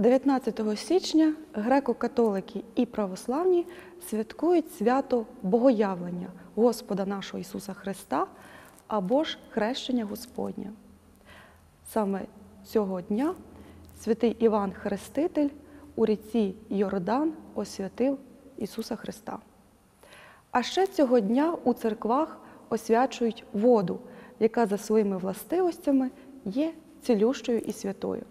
19 січня греко-католики і православні святкують свято Богоявлення Господа нашого Ісуса Христа або ж хрещення Господнє. Саме цього дня святий Іван Хреститель у ріці Йордан освятив Ісуса Христа. А ще цього дня у церквах освячують воду, яка за своїми властивостями є цілющою і святою.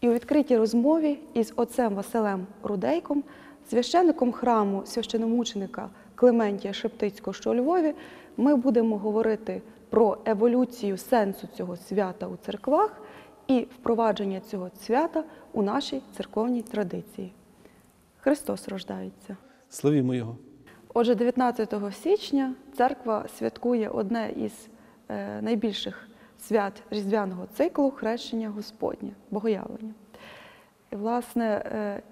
І у відкритій розмові із отцем Василем Рудейком, священником храму священомученика Клементія Шептицького, що у Львові, ми будемо говорити про еволюцію сенсу цього свята у церквах і впровадження цього свята у нашій церковній традиції. Христос рождається. Славімо Його. Отже, 19 січня церква святкує одне із е, найбільших свят різдвяного циклу хрещення Господнє, Богоявлення. І, власне, е,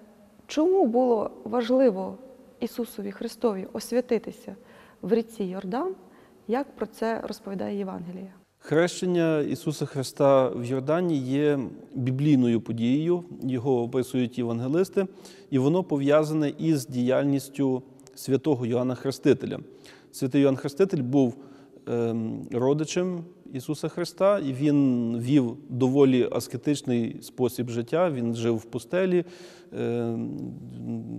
чому було важливо Ісусові Христові освятитися в ріці Йордан, як про це розповідає Євангелія? Хрещення Ісуса Христа в Йордані є біблійною подією, його описують євангелисти, і воно пов'язане із діяльністю святого Йоанна Хрестителя. Святий Йоанн Хреститель був ем, родичем Ісуса Христа, і він вів доволі аскетичний спосіб життя. Він жив в пустелі, ем,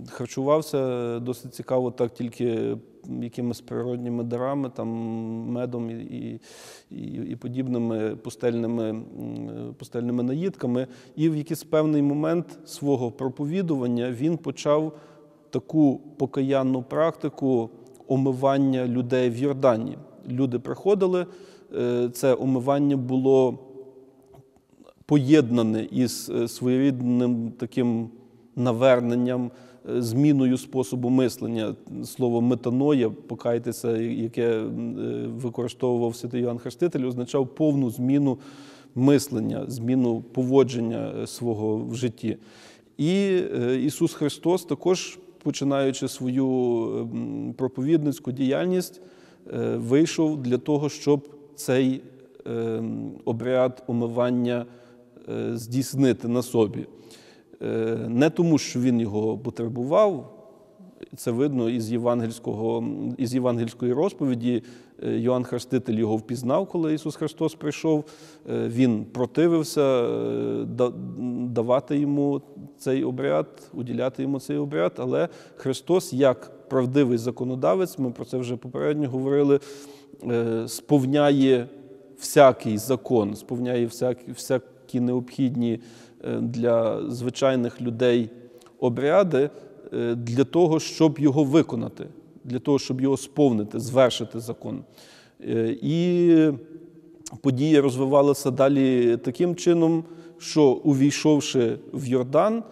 харчувався досить цікаво, так тільки якимись природніми дарами, там медом і, і, і, подібними пустельними, пустельними наїдками. І в якийсь певний момент свого проповідування він почав таку покаянну практику омивання людей в Йордані. Люди приходили, е, це омивання було поєднане із е, своєрідним таким наверненням, е, зміною способу мислення. Слово метаноя, покайтеся, яке е, використовував святий Йоанн Хреститель, означав повну зміну мислення, зміну поводження е, свого в житті. І е, Ісус Христос також, починаючи свою ем, проповідницьку діяльність, е, вийшов для того, щоб цей ем, обряд омивання е, здійснити на собі. Е, Не тому, що він його потребував, це видно із євангельського, із євангельської розповіді. Е, Йоанн Хреститель його впізнав, коли Ісус Христос прийшов. Він противився давати йому цей обряд, уділяти йому цей обряд. Але Христос, як правдивий законодавець, ми про це вже попередньо говорили, сповняє всякий закон, сповняє всякі, всякі необхідні е, для звичайних людей обряди е, для того, щоб його виконати, для того, щоб його сповнити, звершити закон. Е, І подія розвивалася далі таким чином, що, увійшовши в Йордан,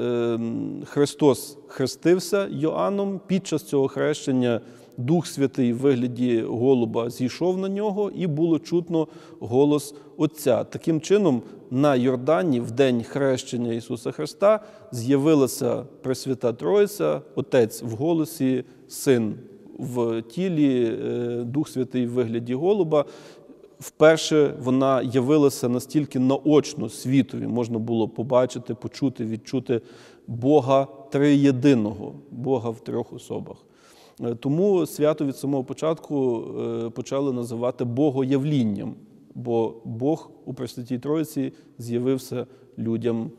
е, Христос хрестився Йоанном. Під час цього хрещення Дух Святий в вигляді голуба зійшов на нього, і було чутно голос Отця. Таким чином, на Йордані, в день хрещення Ісуса Христа, з'явилася Пресвята Троїця, Отець в голосі, Син в тілі, е, Дух Святий в вигляді голуба. Вперше вона явилася настільки наочно світові, можна було побачити, почути, відчути Бога триєдиного, Бога в трьох особах. Е, Тому свято від самого початку е, почали називати Богоявлінням, бо Бог у Пресвятій Троїці з'явився людям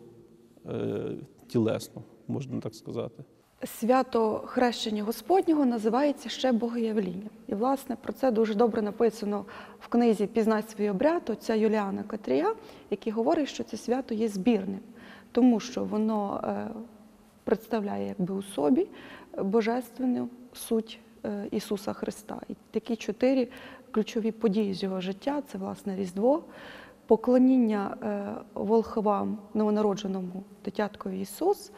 е, тілесно, можна так сказати. Свято хрещення Господнього називається ще Богоявлінням. І, власне, про це дуже добре написано в книзі Пізнай свій обряд отця Юліана Катрія, який говорить, що це свято є збірним, тому що воно представляє якби у собі божественну суть е, Ісуса Христа. І такі чотири ключові події з його життя це власне Різдво, поклоніння е, волхвам новонародженому дитяткові Ісус,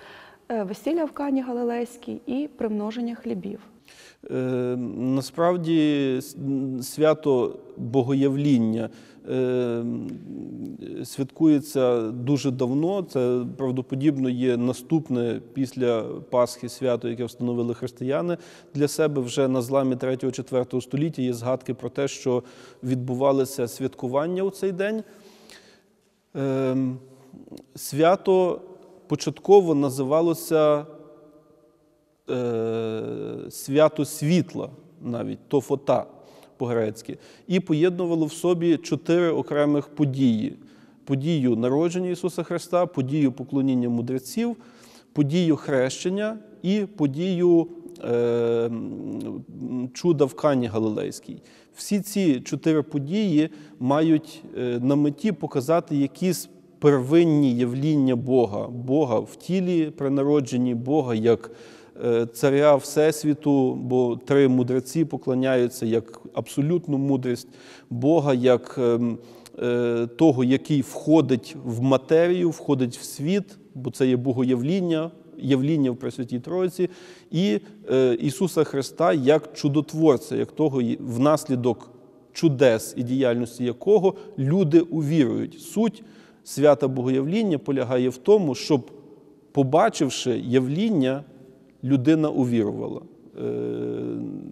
е, весілля в Кані Галилейській і примноження хлібів. Насправді свято Богоявління святкується дуже давно. Це правдоподібно є наступне після Пасхи свято, яке встановили християни для себе вже на зламі 3-4 століття. Є згадки про те, що відбувалися святкування у цей день. Ем, Свято початково називалося е, свято світла, навіть тофота по-грецьки, і поєднувало в собі чотири окремих події: подію народження Ісуса Христа, подію поклоніння мудреців, подію хрещення і подію е, чуда в Кані Галилейській. Всі ці чотири події мають е, на меті показати якісь первинні явління Бога, Бога в тілі при народженні, Бога як е, царя Всесвіту, бо три мудреці поклоняються як абсолютну мудрість Бога, як ем, е, того, який входить в матерію, входить в світ, бо це є богоявління, явління в Пресвятій Троїці, і е, Ісуса Христа як чудотворця, як того, внаслідок чудес і діяльності якого люди увірують. Суть свята Богоявління полягає в тому, щоб, побачивши явління, людина увірувала. Е,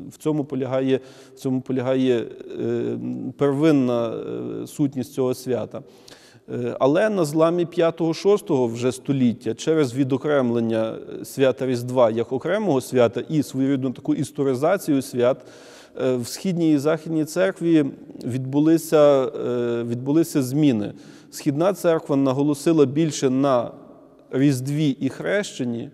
В цьому полягає, в цьому полягає е, первинна е, сутність цього свята. Але на зламі 5-6 вже століття через відокремлення свята Різдва як окремого свята і своєрідну таку історизацію свят в східній і західній церкві відбулися, відбулися зміни. Східна церква наголосила більше на Різдві і хрещенні,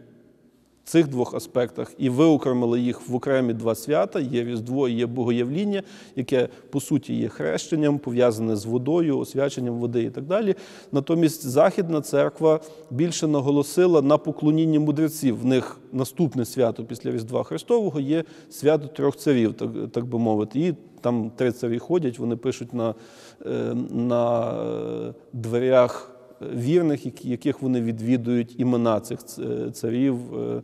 цих двох аспектах і виокремили їх в окремі два свята: є Різдво і є Богоявління, яке по суті є хрещенням, пов'язане з водою, освяченням води і так далі. Натомість Західна церква більше наголосила на поклонінні мудреців. В них наступне свято після Різдва Христового є свято трьох царів, так, так би мовити. І там три царі ходять, вони пишуть на, е, на е, дверях вірних, яких вони відвідують імена цих царів, е,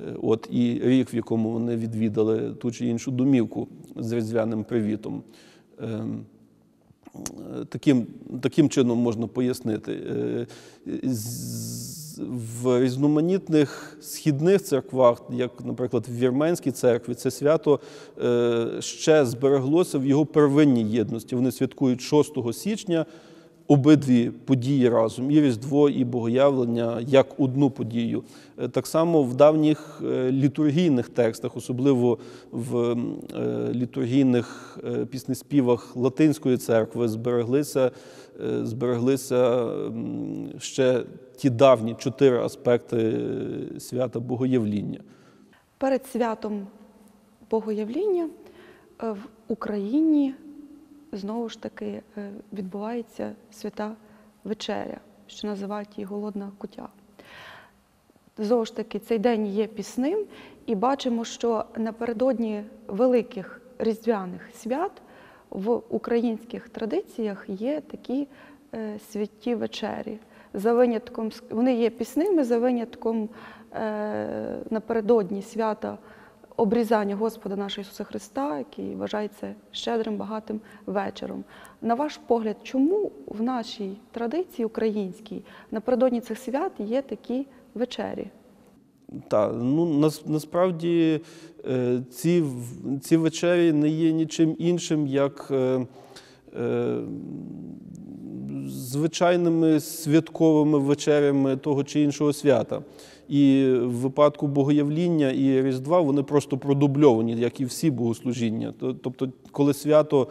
е, от і рік, в якому вони відвідали ту чи іншу домівку з різдвяним привітом. Ем, е, Таким, таким чином можна пояснити. Е, В різноманітних східних церквах, як, наприклад, в Вірменській церкві, це свято е, ще збереглося в його первинній єдності. Вони святкують 6 січня обидві події разом, і Різдво, і Богоявлення, як одну подію. Е, Так само в давніх е, літургійних текстах, особливо в е, літургійних піснеспівах Латинської церкви, збереглися, збереглися ще ті давні чотири аспекти свята Богоявління. Перед святом Богоявління в Україні знову ж таки е, відбувається свята вечеря, що називають її голодна кутя. Знову ж таки, цей день є пісним, і бачимо, що напередодні великих різдвяних свят в українських традиціях є такі е, святі вечері. За винятком, вони є пісними за винятком е, напередодні свята обрізання Господа нашого Ісуса Христа, який вважається щедрим багатим вечором. На ваш погляд, чому в нашій традиції українській напередодні цих свят є такі вечері? Так, ну нас, насправді е, ці, ці вечері не є нічим іншим, як е, е, звичайними святковими вечерями того чи іншого свята. І в випадку богоявління і Різдва вони просто продубльовані, як і всі богослужіння. Тобто, коли свято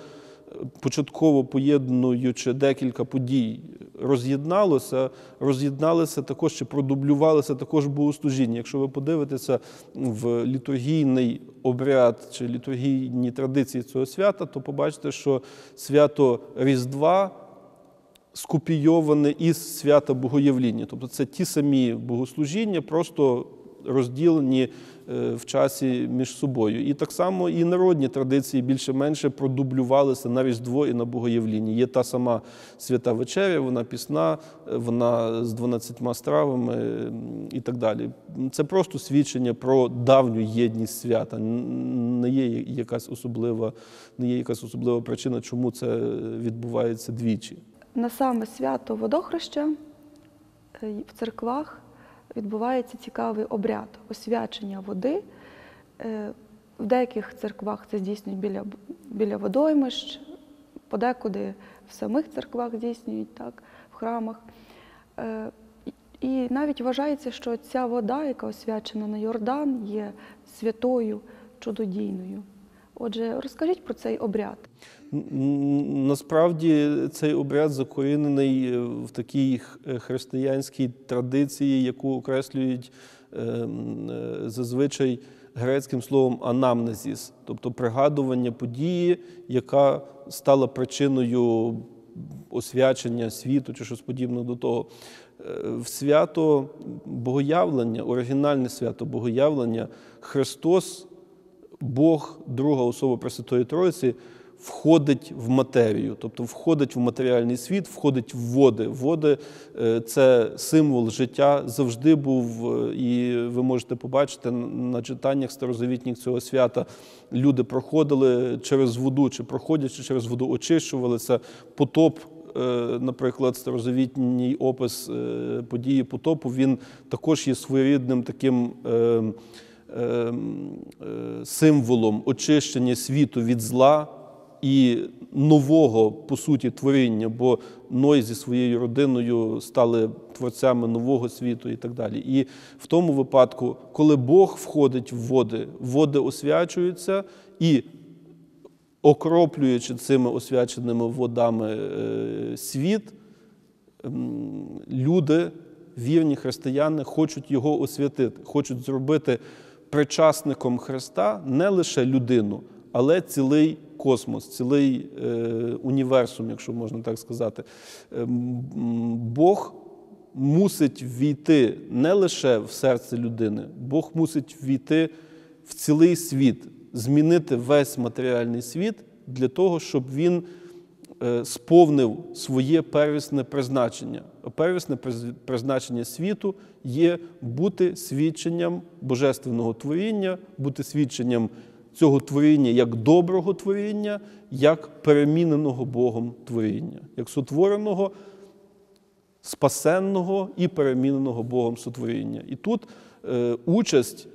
е, початково поєднуючи декілька подій, роз'єдналося, роз'єдналися також чи продублювалися також богослужіння. Якщо ви подивитеся в літургійний обряд чи літургійні традиції цього свята, то побачите, що свято Різдва скопійоване із свята Богоявління. Тобто це ті самі богослужіння, просто розділені е, в часі між собою. І так само і народні традиції більше-менше продублювалися на Різдво і на Богоявління. Є та сама свята вечеря, вона пісна, е, вона з 12 стравами і так далі. Це просто свідчення про давню єдність свята. Не є якась особлива, не є якась особлива причина, чому це відбувається двічі. На саме свято водохреща е, в церквах відбувається цікавий обряд освячення води. Е, В деяких церквах це здійснюють біля, біля водоймищ, подекуди в самих церквах здійснюють так, в храмах. Е, І навіть вважається, що ця вода, яка освячена на Йордан, є святою, чудодійною. Отже, розкажіть про цей обряд. Насправді цей обряд закорінений е, в такій е, християнській традиції, яку окреслюють е, зазвичай грецьким словом анамнезіс, тобто пригадування події, яка стала причиною освячення світу чи щось подібне до того. В свято Богоявлення, оригінальне свято Богоявлення, Христос Бог, друга особа Пресвятої Троїці, входить в матерію, тобто входить в матеріальний світ, входить в води. Води е, це символ життя, завжди був, е, і ви можете побачити на читаннях старозавітніх цього свята. Люди проходили через воду, чи проходячи через воду, очищувалися. Потоп, е, наприклад, старозавітній опис події потопу, він також є своєрідним таким. Ем, е, символом очищення світу від зла і нового, по суті, творіння, бо Ной зі своєю родиною стали творцями нового світу і так далі. І в тому випадку, коли Бог входить в води, води освячуються і окроплюючи цими освяченими водами е, світ, люди, вірні християни, хочуть його освятити, хочуть зробити причасником Христа не лише людину, але цілий космос, цілий е, універсум, якщо можна так сказати. Е, Бог мусить війти не лише в серце людини, Бог мусить війти в цілий світ, змінити весь матеріальний світ для того, щоб він сповнив своє первісне призначення. Первісне призначення світу є бути свідченням божественного творіння, бути свідченням цього творіння як доброго творіння, як переміненого Богом творіння, як сотвореного спасенного і переміненого Богом сотворіння. І тут е, участь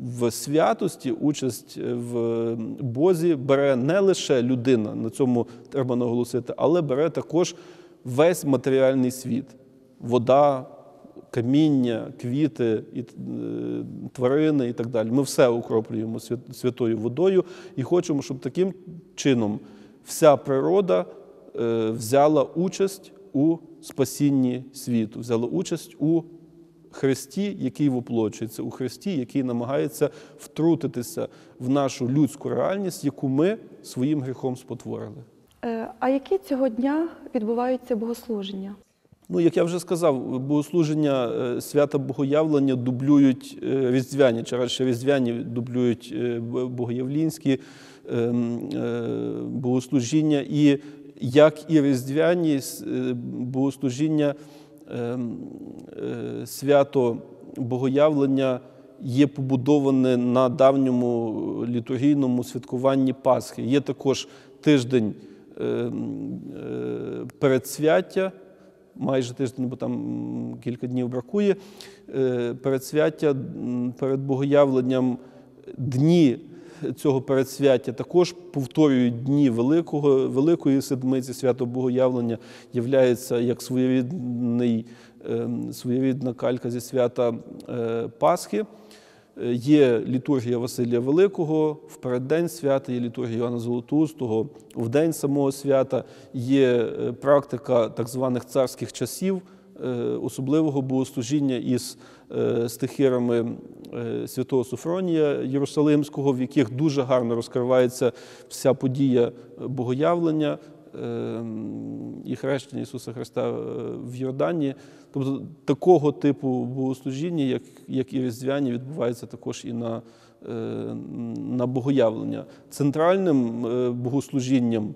в святості, участь в Бозі бере не лише людина, на цьому треба наголосити, але бере також весь матеріальний світ: вода, каміння, квіти, і, е, тварини і так далі. Ми все окроплюємо святою водою і хочемо, щоб таким чином вся природа е, взяла участь у спасінні світу, взяла участь у Христі, який воплочується, у Христі, який намагається втрутитися в нашу людську реальність, яку ми своїм гріхом спотворили. Е, А які цього дня відбуваються богослуження? Ну, як я вже сказав, богослуження е, свята Богоявлення дублюють е, різдвяні, чи радше різдвяні дублюють богоявлінські ем, богослужіння. І як і різдвяні богослужіння свято Богоявлення є побудоване на давньому літургійному святкуванні Пасхи. Є також тиждень ем, е, передсвяття, майже тиждень, бо там кілька днів бракує. Е, Передсвяття перед Богоявленням дні цього передсвяття також повторюють дні Великого, Великої Седмиці, свято Богоявлення являється як своєрідний, ем, своєрідна калька зі свята е, Пасхи. Е, Є літургія Василія Великого в переддень свята, є літургія Іоанна Золотоустого в день самого свята, є е, практика так званих царських часів, е, особливого богослужіння із е, стихирами е, святого Софронія Єрусалимського, в яких дуже гарно розкривається вся подія богоявлення е, і хрещення Ісуса Христа е, в Йордані. Тобто такого типу богослужіння, як, як і різдвяні, відбувається також і на, е, на богоявлення. Центральним е, богослужінням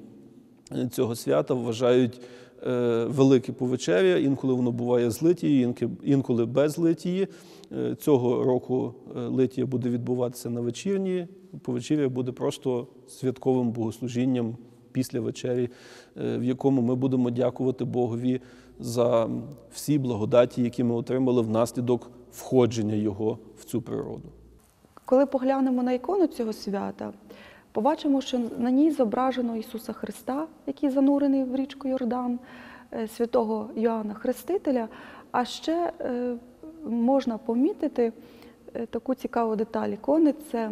цього свята вважають е, велике повечеря. Інколи воно буває з інки- інколи без литії. Е, Цього року е, литія буде відбуватися на вечірні. Повечеря буде просто святковим богослужінням після вечері, е, в якому ми будемо дякувати Богові за всі благодаті, які ми отримали внаслідок входження Його в цю природу. Коли поглянемо на ікону цього свята, побачимо, що на ній зображено Ісуса Христа, який занурений в річку Йордан, е, святого Йоанна Хрестителя, А ще е, можна помітити е, таку цікаву деталь ікони це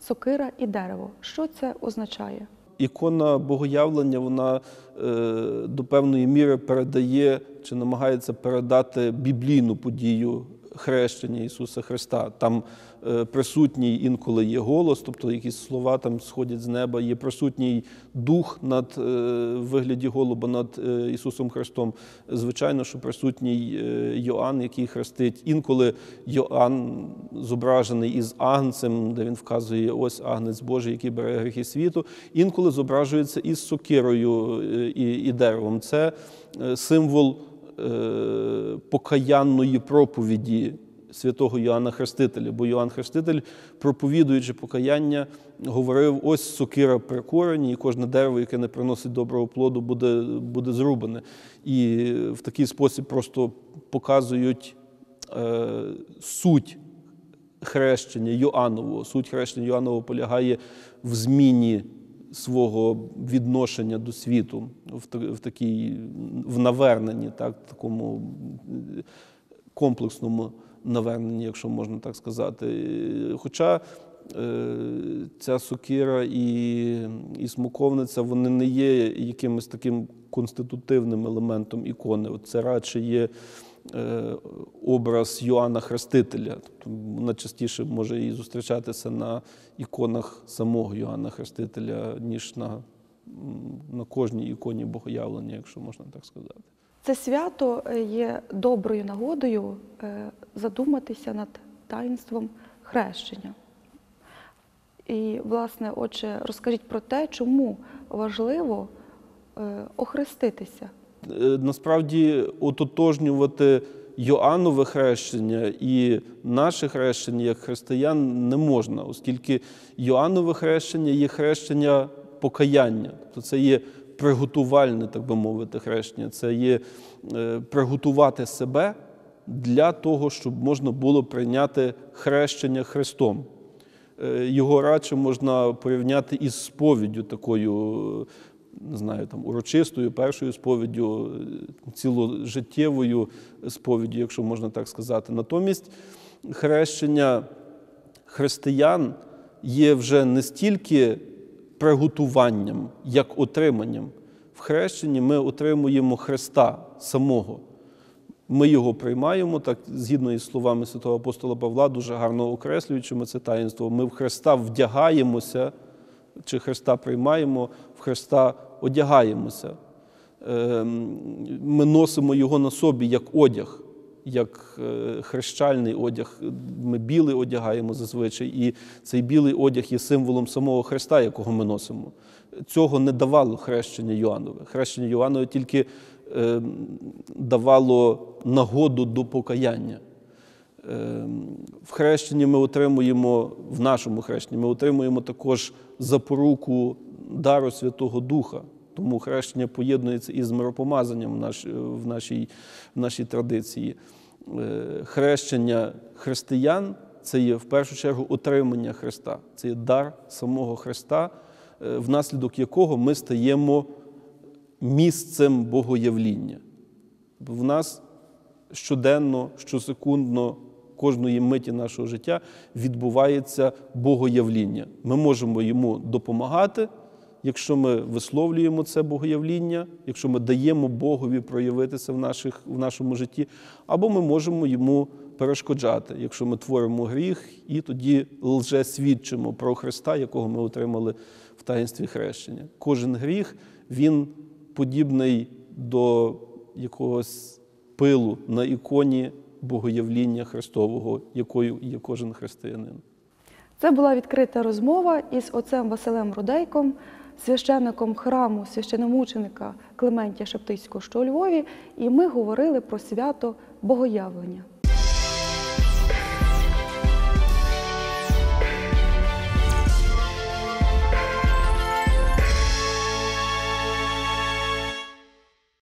сокира і дерево. Що це означає? Ікона богоявлення вона до певної міри передає чи намагається передати біблійну подію хрещення Ісуса Христа. Там е, присутній інколи є голос, тобто якісь слова там сходять з неба, є присутній дух над е, вигляді голуба над е, Ісусом Христом. Звичайно, що присутній Йоанн, який хрестить. Інколи Йоанн зображений із агнцем, де він вказує ось агнець Божий, який бере гріхи світу. Інколи зображується із сокирою і, і деревом. Це символ покаянної проповіді святого Йоанна Хрестителя. Бо Йоанн Хреститель, проповідуючи покаяння, говорив: ось сокира при корені, і кожне дерево, яке не приносить доброго плоду, буде, буде зрубане. І в такий спосіб просто показують е, суть хрещення Йоаннового. Суть хрещення Йоаннового полягає в зміні свого відношення до світу, в, в такій в наверненні, так, такому е, комплексному наверненні, якщо можна так сказати. Хоча е, ця сокира і, і смоковниця вони не є якимось таким конститутивним елементом ікони. Це радше є образ Йоанна Хрестителя. Тобто вона частіше може і зустрічатися на іконах самого Йоанна Хрестителя, ніж на, на кожній іконі богоявлення, якщо можна так сказати. Це свято е, є доброю нагодою е, задуматися над таїнством хрещення. І, власне, отже, розкажіть про те, чому важливо е, охреститися. Е, насправді ототожнювати Йоаннове хрещення і наше хрещення як християн не можна, оскільки Йоаннове хрещення є хрещення покаяння, тобто це є приготувальне, так би мовити, хрещення, це є е, приготувати себе для того, щоб можна було прийняти хрещення Христом. Е, Його радше можна порівняти із сповіддю такою, не знаю, там урочистою, першою сповіддю, е, ціложиттєвою сповіддю, якщо можна так сказати. Натомість хрещення християн є вже не стільки приготуванням, як отриманням. В хрещенні ми отримуємо Христа самого. Ми його приймаємо, так згідно із словами святого апостола Павла, дуже гарно окреслюючи ми це таїнство. Ми в Христа вдягаємося, чи Христа приймаємо, в Христа одягаємося. Ем, Ми носимо його на собі як одяг, як е, хрещальний одяг. Ми білий одягаємо зазвичай, і цей білий одяг є символом самого Христа, якого ми носимо. Цього не давало хрещення Йоаннове. Хрещення Йоаннове тільки е, давало нагоду до покаяння. Е, В хрещенні ми отримуємо, в нашому хрещенні ми отримуємо також запоруку дару Святого Духа. Тому хрещення поєднується із миропомазанням в, нашій, в нашій традиції. Е, Хрещення християн це є в першу чергу отримання Христа, це є дар самого Христа, е, внаслідок якого ми стаємо місцем богоявління. В нас щоденно, щосекундно, кожної миті нашого життя відбувається богоявління. Ми можемо йому допомагати, якщо ми висловлюємо це богоявління, якщо ми даємо Богові проявитися в, наших, в нашому житті, або ми можемо йому перешкоджати, якщо ми творимо гріх, і тоді лже свідчимо про Христа, якого ми отримали в таїнстві хрещення. Кожен гріх він подібний до якогось пилу на іконі богоявління Христового, якою є кожен християнин. Це була відкрита розмова із отцем Василем Рудейком, священником храму священомученика Клементія Шептицького, що у Львові, і ми говорили про свято Богоявлення.